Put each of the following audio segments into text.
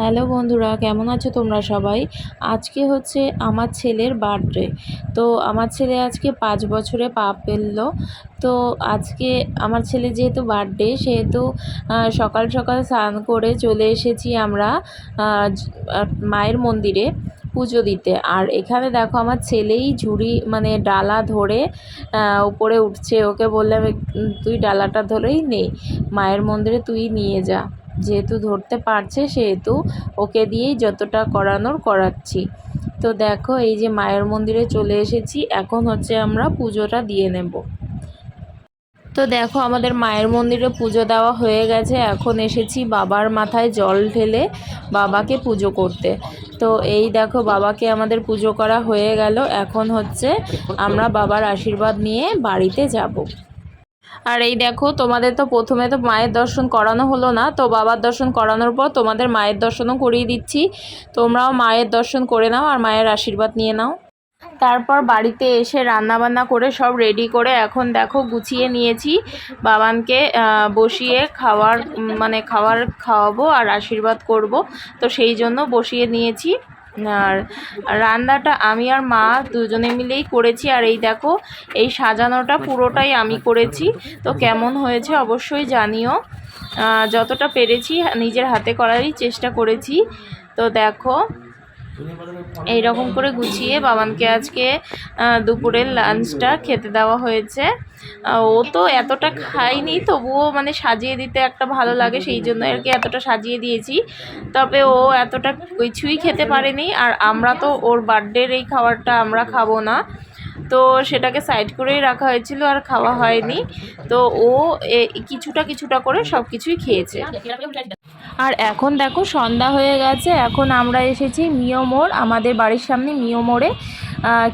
Hello বন্ধুরা, কেমন আছো তোমরা সবাই? আজকে হচ্ছে আমার ছেলের বার্থডে। তো আমার ছেলে আজকে পাঁচ বছরে পা ফেলল তো আজকে আমার ছেলে যেহেতু বার্থডে, সেহেতু সকাল সকাল স্নান করে চলে এসেছি আমরা মায়ের মন্দিরে পুজো দিতে। আর এখানে দেখো আমার ছেলেই ঝুড়ি মানে ডালা ধরে উপরে উঠছে। ওকে বললাম তুই ডালাটা ধরেই নে। মায়ের মন্দিরে তুই নিয়ে যা। যেহেতু ধরতে পারছে সেহেতু ওকে দিয়েই যতটা করানোর করাচ্ছি। তো দেখো, এই যে মায়ের মন্দিরে চলে এসেছি, এখন হচ্ছে আমরা পুজোটা দিয়ে নেব। তো দেখো, আমাদের মায়ের মন্দিরে পুজো দেওয়া হয়ে গেছে। এখন এসেছি বাবার মাথায় জল ঢেলে বাবাকে পুজো করতে। তো এই দেখো, বাবাকে আমাদের পুজো করা হয়ে গেল। এখন হচ্ছে আমরা বাবার আশীর্বাদ নিয়ে বাড়িতে যাব। আর এই দেখো, তোমাদের তো প্রথমে তো মায়ের দর্শন করানো হলো না, তো বাবার দর্শন করানোর পর তোমাদের মায়ের দর্শনও করিয়ে দিচ্ছি। তোমরাও মায়ের দর্শন করে নাও আর মায়ের আশীর্বাদ নিয়ে নাও। তারপর বাড়িতে এসে রান্না বান্না করে সব রেডি করে এখন দেখো গুছিয়ে নিয়েছি। বাবানকে বসিয়ে খাওয়ার মানে খাবার খাওয়াবো আর আশীর্বাদ করব। তো সেই জন্য বসিয়ে নিয়েছি। আর রান্নাটা আমি আর মা দুজনে মিলেই করেছি। আর এই দেখো, এই সাজানোটা পুরোটাই আমি করেছি। তো কেমন হয়েছে অবশ্যই জানিও। যতটা পেরেছি নিজের হাতে করারই চেষ্টা করেছি। তো দেখো এই রকম করে গুছিয়ে বাবানকে আজকে দুপুরের লাঞ্চটা খেতে দেওয়া হয়েছে। ও তো এতটা খায়নি, তবুও মানে সাজিয়ে দিতে একটা ভালো লাগে, সেই জন্য আর কি এতটা সাজিয়ে দিয়েছি। তবে ও এতটা কিছুই খেতে পারেনি, আর আমরা তো ওর বার্থডের এই খাবারটা আমরা খাব না। তো সেটাকে সাইড করেই রাখা হয়েছিল, আর খাওয়া হয়নি। তো ও কিছুটা কিছুটা করে সব কিছুই খেয়েছে। আর এখন দেখো সন্ধ্যা হয়ে গেছে, এখন আমরা এসেছি মিও মোড়, আমাদের বাড়ির সামনে মিও মোড়ে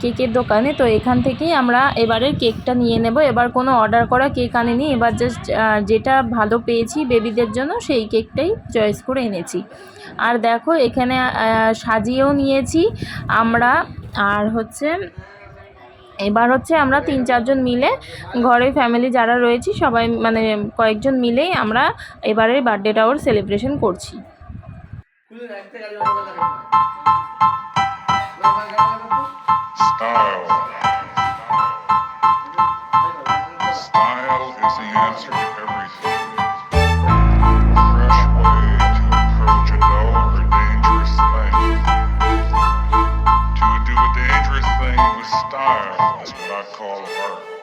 কেকের দোকানে। তো এখান থেকেই আমরা এবারের কেকটা নিয়ে নেব। এবার কোনো অর্ডার করা কেক আনিনি, এবার জাস্ট যেটা ভালো পেয়েছি বেবিদের জন্য সেই কেকটাই চয়েস করে এনেছি। আর দেখো এখানে সাজিয়েও নিয়েছি আমরা, আর হচ্ছে এবার হচ্ছে আমরা তিন চারজন মিলে ঘরে ফ্যামিলি যারা রয়েছি, সবাই মানে কয়েকজন মিলেই আমরা এবারের বার্থডেটা ওর সেলিব্রেশন করছি Style. Style is the answer That's what I call a art.